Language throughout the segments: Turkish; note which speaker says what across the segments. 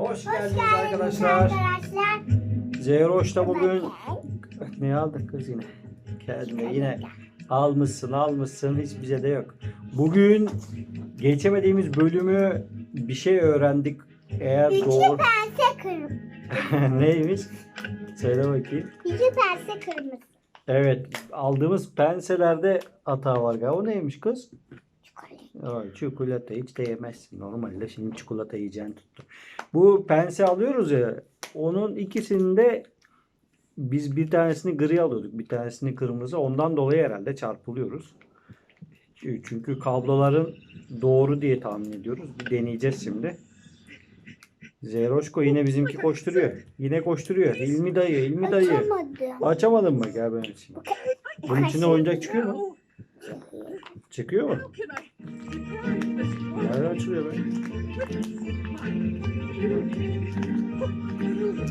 Speaker 1: Hoş
Speaker 2: Hoş
Speaker 1: geldiniz
Speaker 2: geldiniz
Speaker 1: arkadaşlar.
Speaker 2: arkadaşlar.
Speaker 1: Zeroş'ta bugün ne aldık kız yine? Kendine yine almışsın almışsın hiç bize de yok. Bugün geçemediğimiz bölümü bir şey öğrendik. Eğer
Speaker 2: İki
Speaker 1: doğru
Speaker 2: pense kırmızı.
Speaker 1: neymiş? Söyle bakayım.
Speaker 2: İki pense kırmızı.
Speaker 1: Evet aldığımız penselerde hata var galiba. O neymiş kız? Ay, çikolata hiç de yemezsin. Normalde şimdi çikolata yiyeceğini tuttu. Bu pense alıyoruz ya. Onun ikisinde biz bir tanesini gri alıyorduk. Bir tanesini kırmızı. Ondan dolayı herhalde çarpılıyoruz. Çünkü kabloların doğru diye tahmin ediyoruz. Bir deneyeceğiz şimdi. Zeroşko yine bizimki koşturuyor. Yine koşturuyor. İlmi dayı, İlmi dayı.
Speaker 2: Açamadım.
Speaker 1: Açamadın mı? Gel benim için. Bunun içinde oyuncak çıkıyor mu? Çıkıyor mu? Nerede açılıyor be?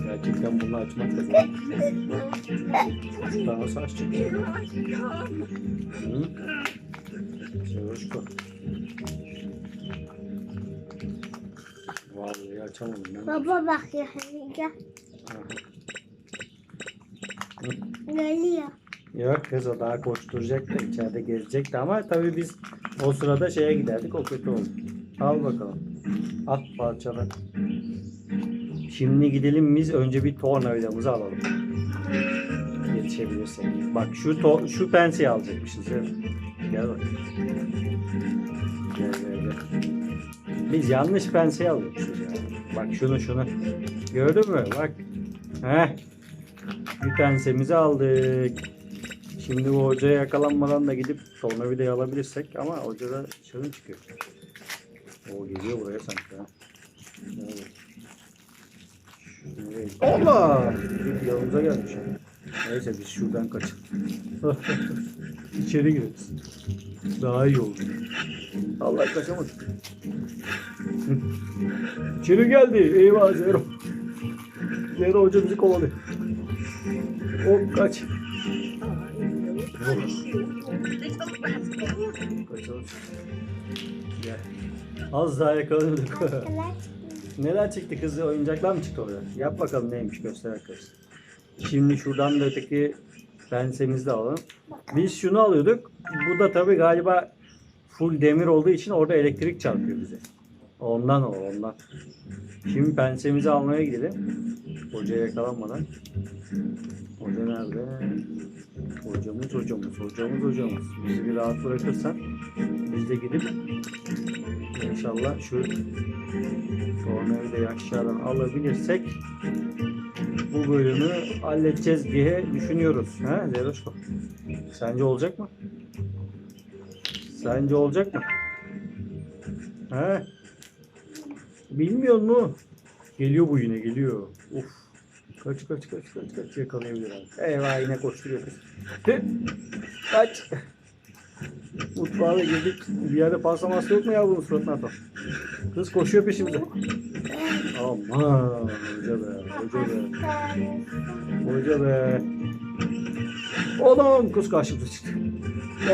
Speaker 1: Gerçekten bunu açmak da zor. Daha nasıl açacak? Hı? Sevoşko. Vallahi açamadım ben.
Speaker 2: Baba bak ya. Gel. Geliyor.
Speaker 1: Yok kız o daha koşturacak da içeride gezecek de ama tabii biz o sırada şeye giderdik o kötü oldu. Al bakalım. At parçala. Şimdi gidelim biz önce bir tornavidamızı alalım. Yetişebilirsek. Bak şu to- şu penseyi alacakmışız. Gel bak. Gel gel gel. Biz yanlış penseyi alıyormuşuz ya. Bak şunu şunu. Gördün mü? Bak. Heh. Bir pensemizi aldık. Şimdi bu hocaya yakalanmadan da gidip tornavidayı alabilirsek ama hoca da şırın çıkıyor. O geliyor buraya sanki ha. Allah! Bir yanımıza gelmiş. Neyse biz şuradan kaçalım. İçeri gireriz. Daha iyi olur. Allah kaçamadık. İçeri geldi. Eyvah Zero. Zero hoca bizi kovalıyor. Hop kaç. Kaçalım. Gel. Az daha yakaladık. Neler çıktı kızı? Oyuncaklar mı çıktı oraya? Yap bakalım neymiş göster arkadaşlar. Şimdi şuradan da öteki pensemizi de alalım. Biz şunu alıyorduk. Bu da tabii galiba full demir olduğu için orada elektrik çarpıyor bize. Ondan o ondan. Şimdi pensemizi almaya gidelim. Hocaya yakalanmadan. Hoca nerede? Hocamız hocamız, hocamız hocamız. Bizi bir rahat bırakırsan biz de gidip inşallah şu tornavidayı aşağıdan alabilirsek bu bölümü halledeceğiz diye düşünüyoruz. Ha Zeroşko? Sence olacak mı? Sence olacak mı? He? Bilmiyor mu? Geliyor bu yine geliyor. Uf. Kaç kaç kaç kaç kaç yakalayabilir abi. Eyvah yine koşturuyor kız. Kaç. Mutfağa da girdik. Bir yerde paslaması yok mu ya bunun suratına atalım. Kız koşuyor peşimize. Aman hoca be, hoca be, hoca be. Oğlum kız karşımıza çıktı.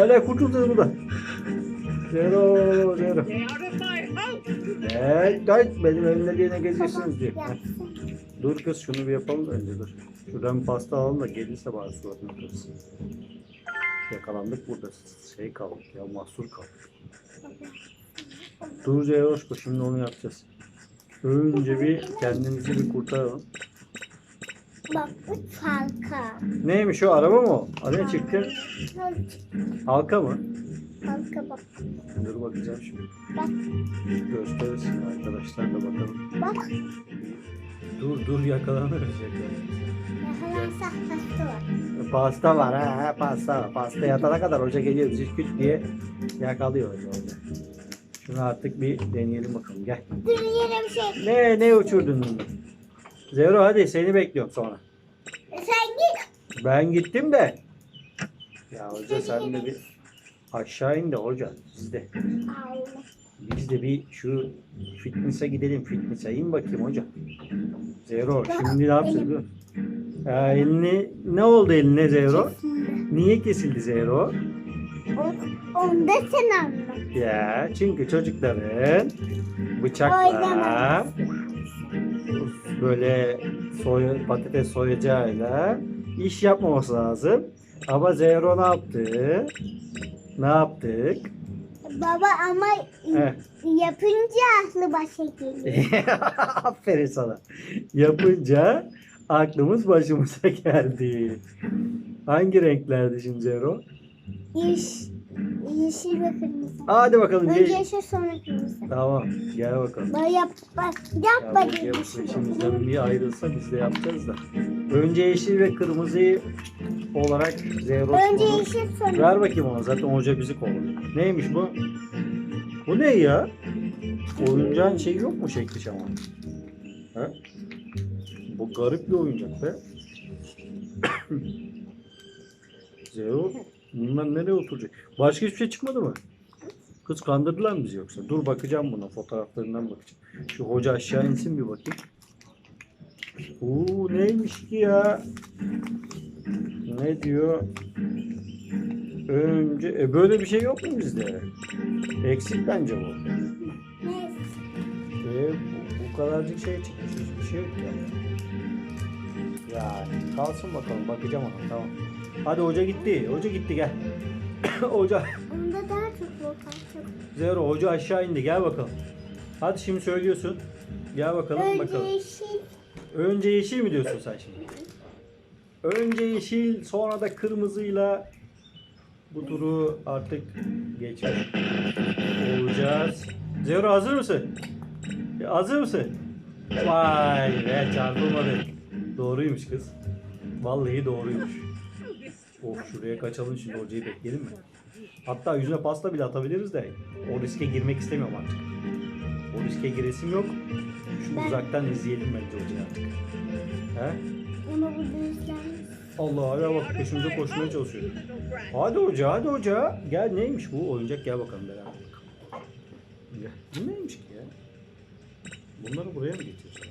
Speaker 1: Öyle kurtuldunuz bu da. Zero, zero. Evet, evet, benim önümde diye ne geziyorsunuz diye. Dur kız şunu bir yapalım da önce dur. Şuradan pasta alalım da gelirse bari suratına kız. Yakalandık burada. Şey kaldık ya mahsur kaldık. Dur Zeroşko şimdi onu yapacağız. Önce bir kendimizi bir kurtaralım.
Speaker 2: Bak bu halka.
Speaker 1: Neymiş o araba mı o? Ne çıktı? Halka mı?
Speaker 2: Halka bak.
Speaker 1: Dur bakacağım şimdi.
Speaker 2: Bak.
Speaker 1: Gösterirsin arkadaşlar da bakalım.
Speaker 2: Bak.
Speaker 1: Dur dur yakalanırız yakalanırız.
Speaker 2: Hasta var.
Speaker 1: Pasta var ha, ha pasta var. Pasta yatana kadar hoca geliyor bizi küt diye yakalıyor hoca orada. Şunu artık bir deneyelim bakalım gel.
Speaker 2: Dur yere bir şey.
Speaker 1: Ne ne uçurdun? Zero hadi seni bekliyorum sonra.
Speaker 2: Sen git.
Speaker 1: Ben gittim de. Ya hoca sen de bir aşağı in de hoca siz de. Biz de bir şu fitness'e gidelim fitness'e. İn bakayım hoca. Zero şimdi ne yapacağız biliyor musun? Ya elini ne oldu eline Zero? Niye kesildi Zero?
Speaker 2: Onda sen anla.
Speaker 1: Ya çünkü çocukların bıçakla böyle soy, patates soyacağıyla iş yapmaması lazım. Ama Zehro ne yaptı? Ne yaptık?
Speaker 2: Baba ama
Speaker 1: Heh.
Speaker 2: yapınca aklı başa geliyor.
Speaker 1: Aferin sana. Yapınca aklımız başımıza geldi. Hangi renklerdi şimdi Zehro?
Speaker 2: Yeş, yeşil ve kırmızı.
Speaker 1: Hadi bakalım.
Speaker 2: Önce
Speaker 1: Ye-
Speaker 2: yeşil sonra kırmızı.
Speaker 1: Tamam gel bakalım.
Speaker 2: Böyle yap bak
Speaker 1: Ya
Speaker 2: yapma
Speaker 1: bu
Speaker 2: diye
Speaker 1: işimizden bir ayrılsa biz de yapacağız da. Önce yeşil ve kırmızıyı olarak Zehro
Speaker 2: Önce yeşil sonra.
Speaker 1: Ver bakayım ona. Zaten hoca bizi kovalıyor. Neymiş bu? Bu ne ya? Oyuncağın şeyi yok mu şekli şaman? He? Bu garip bir oyuncak be. Zero. Bunlar nereye oturacak? Başka hiçbir şey çıkmadı mı? Kız kandırdılar mı bizi yoksa? Dur bakacağım buna. Fotoğraflarından bakacağım. Şu hoca aşağı insin bir bakayım. Oo neymiş ki ya? Ne diyor? Önce e, böyle bir şey yok mu bizde? Eksik bence bu. E, bu, bu kadarcık şey çıkmış. Hiçbir şey yok yani. Ya kalsın bakalım. Bakacağım ona. Tamam. Hadi hoca gitti. Hoca gitti gel. hoca.
Speaker 2: Onda daha çok volkan çok.
Speaker 1: Zero hoca aşağı indi. Gel bakalım. Hadi şimdi söylüyorsun. Gel bakalım
Speaker 2: Önce
Speaker 1: bakalım.
Speaker 2: yeşil.
Speaker 1: Önce yeşil mi diyorsun sen şimdi? Önce yeşil sonra da kırmızıyla bu turu artık geçmiş olacağız. Zero hazır mısın? Ya, Hazır mısın? Vay be çarpılmadık. Doğruymuş kız. Vallahi doğruymuş. Of şuraya kaçalım şimdi hocayı bekleyelim mi? Hatta yüzüne pasta bile atabiliriz de o riske girmek istemiyorum artık. O riske giresim yok. Şu
Speaker 2: Ben-
Speaker 1: uzaktan izleyelim bence hocayı artık. He?
Speaker 2: Ama bu düzlenmiş.
Speaker 1: Allah ya bak peşimize koşmaya çalışıyor. Hadi hoca hadi hoca. Gel neymiş bu oyuncak gel bakalım beraber. Gel. Bu neymiş ki ya? Bunları buraya mı getiriyorsun?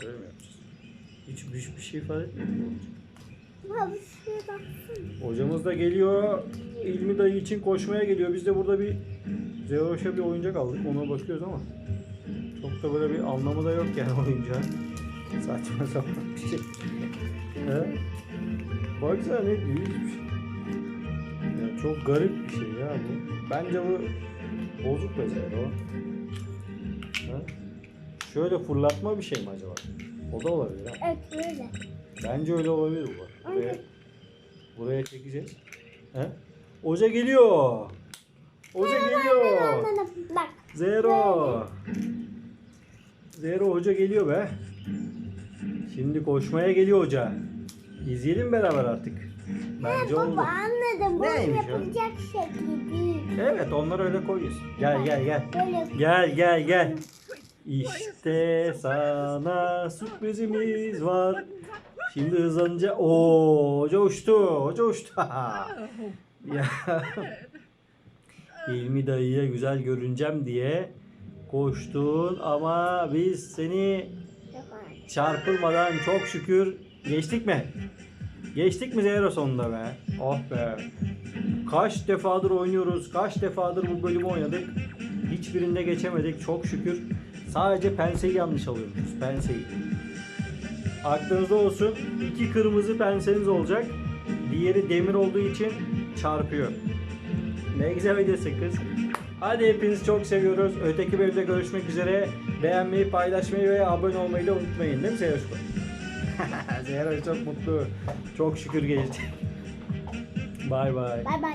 Speaker 1: Şöyle mi yapacağız? Hiç hiç bir şey ifade etmiyor bu Hocamız da geliyor. İlmi dayı için koşmaya geliyor. Biz de burada bir Zeroş'a bir oyuncak aldık. Ona bakıyoruz ama çok da böyle bir anlamı da yok yani oyuncağın. Saçma sapan bir şey. He? Baksana ne diyor hiçbir şey. Yani çok garip bir şey ya bu. Bence bu bozuk be Zero. Ha? Şöyle fırlatma bir şey mi acaba? O da olabilir ha.
Speaker 2: Evet böyle.
Speaker 1: Bence öyle olabilir bu. Buraya, buraya çekeceğiz. He? Hoca geliyor. Hoca geliyor. Zero. Zero hoca geliyor be. Şimdi koşmaya geliyor hoca. İzleyelim beraber artık. Bence
Speaker 2: Baba
Speaker 1: oldu.
Speaker 2: anladım. Bu
Speaker 1: Neymiş o?
Speaker 2: yapılacak şekli değil.
Speaker 1: Evet onları öyle koyuyoruz. Gel gel gel.
Speaker 2: Böyle
Speaker 1: Gel gel gel. İşte sana sürprizimiz var. Şimdi hızlanınca o hoca uçtu. Hoca uçtu. ya. İlmi dayıya güzel görüneceğim diye koştun ama biz seni çarpılmadan çok şükür geçtik mi? Geçtik mi Zehra sonunda be? Oh be. Kaç defadır oynuyoruz, kaç defadır bu bölümü oynadık. Hiçbirinde geçemedik çok şükür. Sadece penseyi yanlış alıyormuşuz, penseyi. Aklınızda olsun, iki kırmızı penseniz olacak. Diğeri demir olduğu için çarpıyor. Ne güzel videosu kız. Hadi hepinizi çok seviyoruz. Öteki bölümde görüşmek üzere. Beğenmeyi, paylaşmayı ve abone olmayı da unutmayın değil mi Zehra? Zehra çok mutlu. Çok şükür geçti. Bay bay.
Speaker 2: Bay bay.